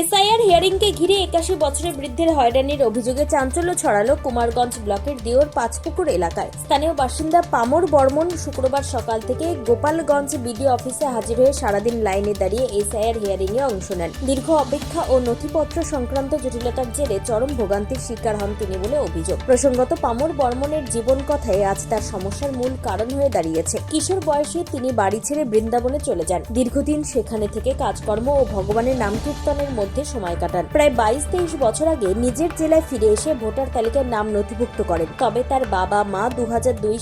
SIR হিয়ারিংকে ঘিরে একাশি বছরের বৃদ্ধের হয়রানির অভিযোগে চাঞ্চল্য ছড়ালো কুমারগঞ্জ ব্লকের দিওর পাঁচপুকুর এলাকায়। স্থানীয় বাসিন্দা পামর বর্মন শুক্রবার সকাল থেকে গোপালগঞ্জ বিডিও অফিসে হাজির হয়ে সারাদিন লাইনে দাঁড়িয়ে এসআইআর হিয়ারিং এ অংশ নেন। দীর্ঘ অপেক্ষা ও নথিপত্র সংক্রান্ত জটিলতার জেরে চরম ভোগান্তির শিকার হন তিনি বলে অভিযোগ। প্রসঙ্গত, পামর বর্মনের জীবন কথায় আজ তার সমস্যার মূল কারণ হয়ে দাঁড়িয়েছে। কিশোর বয়সে তিনি বাড়ি ছেড়ে বৃন্দাবনে চলে যান। দীর্ঘদিন সেখানে থেকে কাজকর্ম ও ভগবানের নাম কীর্তনের মধ্যে সময় কাটান। প্রায় বাইশ তেইশ বছর আগে নিজের জেলায় ফিরে এসে ভোটার তালিকায় নাম নথিভুক্ত করেন। তবে তার বাবা মা দু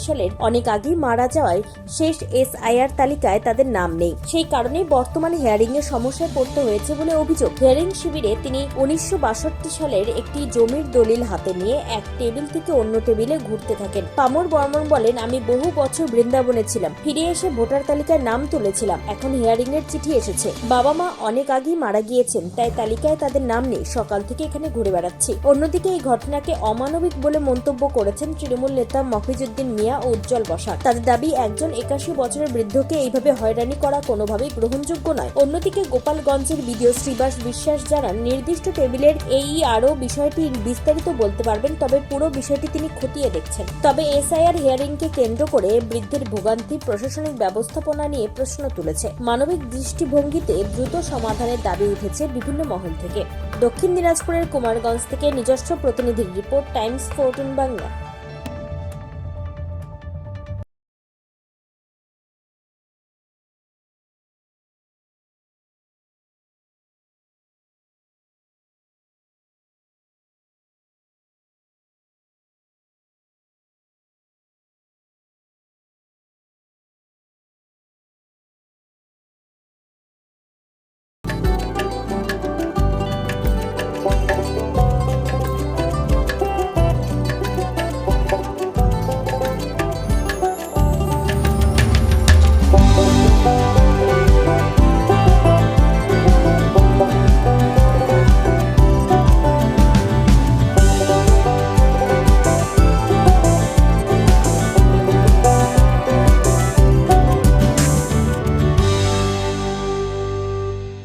সালের অনেক আগেই মারা যাওয়ায় শেষ এসআইআর তালিকায় তাদের নাম নেই। সেই কারণে বর্তমানে হিয়ারিং এর সমস্যায় পড়তে হয়েছে বলে অভিযোগ। হিয়ারিং শিবিরে তিনি উনিশশো বাষট্টি সালের একটি জমির দলিল হাতে নিয়ে এক টেবিল থেকে অন্য টেবিলে ঘুরতে থাকেন। পামর বর্মন বলেন, আমি বহু বছর বৃন্দাবনে ছিলাম। ফিরে এসে ভোটার তালিকায় নাম তুলেছিলাম। এখন হিয়ারিং এর চিঠি এসেছে। বাবা মা অনেক আগেই মারা গিয়েছেন, তাই তালিকায় তাদের নাম নেই। সকাল থেকে এখানে ঘুরে বেড়াচ্ছি। অন্যদিকে এই ঘটনাকে অমানবিক বলে মন্তব্য করেছেন তৃণমূল নেতা মফিজুদ্দিন মিয়া ও উজ্জ্বল বসাক। তাদের দাবি, একজন একাশি বছরের বৃদ্ধকে এইভাবে হয়রানি করা কোনোভাবেই গ্রহণযোগ্য নয়। অন্যদিকে গোপালগঞ্জের বিডিও শ্রীবাস বিশ্বাস জানান, নির্দিষ্ট টেবিলের এই আরও বিষয়টি বিস্তারিত বলতে পারবেন, তবে পুরো বিষয়টি তিনি খতিয়ে দেখছেন। তবে এসআইআর হিয়ারিংকে কেন্দ্র করে বৃদ্ধের ভোগান্তি প্রশাসনিক ব্যবস্থাপনা নিয়ে প্রশ্ন তুলেছে। মানবিক দৃষ্টিভঙ্গিতে দ্রুত সমাধানের দাবি উঠেছে বিভিন্ন মহল থেকে। দক্ষিণ দিনাজপুরের কুমারগঞ্জ থেকে নিজস্ব প্রতিনিধির রিপোর্ট টাইমস ফোরটিন বাংলা।